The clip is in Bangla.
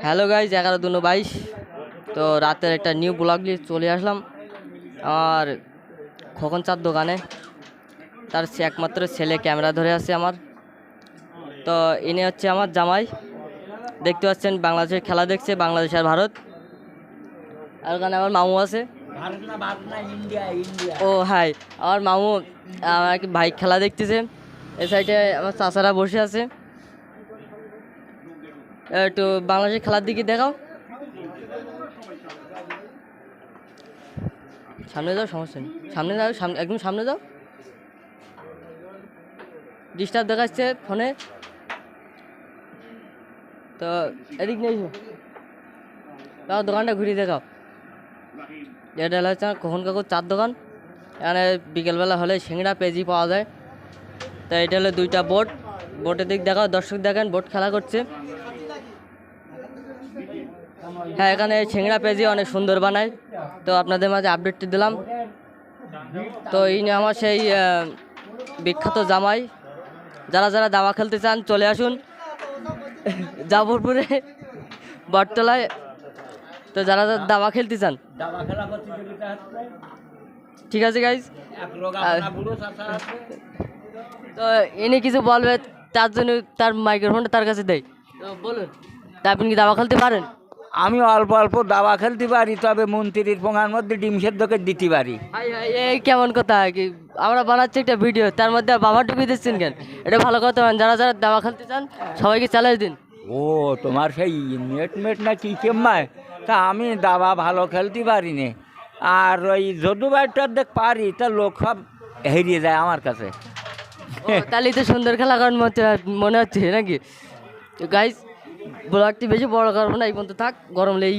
হ্যালো গাইজ এগারো দুনো বাইশ। তো রাতের একটা নিউ ব্লগ নিয়ে চলে আসলাম। আমার খোকন চাঁদ দোকানে। তার সে একমাত্র ছেলে ক্যামেরা ধরে আছে আমার। তো ইনি হচ্ছে আমার জামাই। দেখতে পাচ্ছেন, বাংলাদেশের খেলা দেখছে, বাংলাদেশ আর ভারত। আর ওখানে আমার মামু আছে। ও হাই আমার মামু আমার ভাই খেলা দেখতেছে। এ সাইডে আমার চাচারা বসে আছে। একটু বাংলাদেশের খেলার দিকে দেখাও। সামনে যাও, সমস্যা নেই। সামনে যাও সামনে একদম সামনে যাও। ডিস্টার্ব দেখাচ্ছে ফোনে। তো এদিক নেই তাও দোকানটা ঘুরিয়ে দেখাও। এটা হচ্ছে কখন কাকুর চার দোকান। এখানে বিকেলবেলা হলে সিংড়া পেজি পাওয়া যায়। তো এটা হলো দুইটা বোট। বোটের দিক দেখাও, দর্শক দেখেন, বোট খেলা করছে। হ্যাঁ এখানে সিংড়া পেজি অনেক সুন্দর বানায়। তো আপনাদের মাঝে আপডেটটি দিলাম। তো এই নিয়ে আমার সেই বিখ্যাত জামাই। যারা যারা দাবা খেলতে চান, চলে আসুন। জাফরপুরে, বটতলায়। তো যারা যারা দাবা খেলতে চান। ঠিক আছে গাইজ তো ইনি কিছু বলবে, তার জন্য তার মাইক্রোফোনটা তার কাছে দেয় তো বলুন, তা আপনি কি দাবা খেলতে পারেন? আমি অল্প অল্প দাবা খেলতে পারি তবে মন্ত্রীর পোঙার মধ্যে ডিম সেদ্ধকে দিতে পারি। এই কেমন কথা কি? আমরা বানাচ্ছি একটা ভিডিও তার মধ্যে বাবা টুপি দিচ্ছেন কেন? এটা ভালো কথা যারা যারা দাবা খেলতে চান সবাইকে চ্যালেঞ্জ দিন। ও তোমার সেই নেট মেট না কি কেম্মায়? তা আমি দাবা ভালো খেলতে পারি নে আর ওই যদু বাইটার দেখ পারি তা লোক সব হেরিয়ে যায় আমার কাছে। ও, তাহলেই তো সুন্দর খেলা করেন মনে হচ্ছে- মনে হচ্ছে নাকি? গাইজ ব্লগটি বেশি বড় করব না এই পর্যন্ত থাক গরম লেগে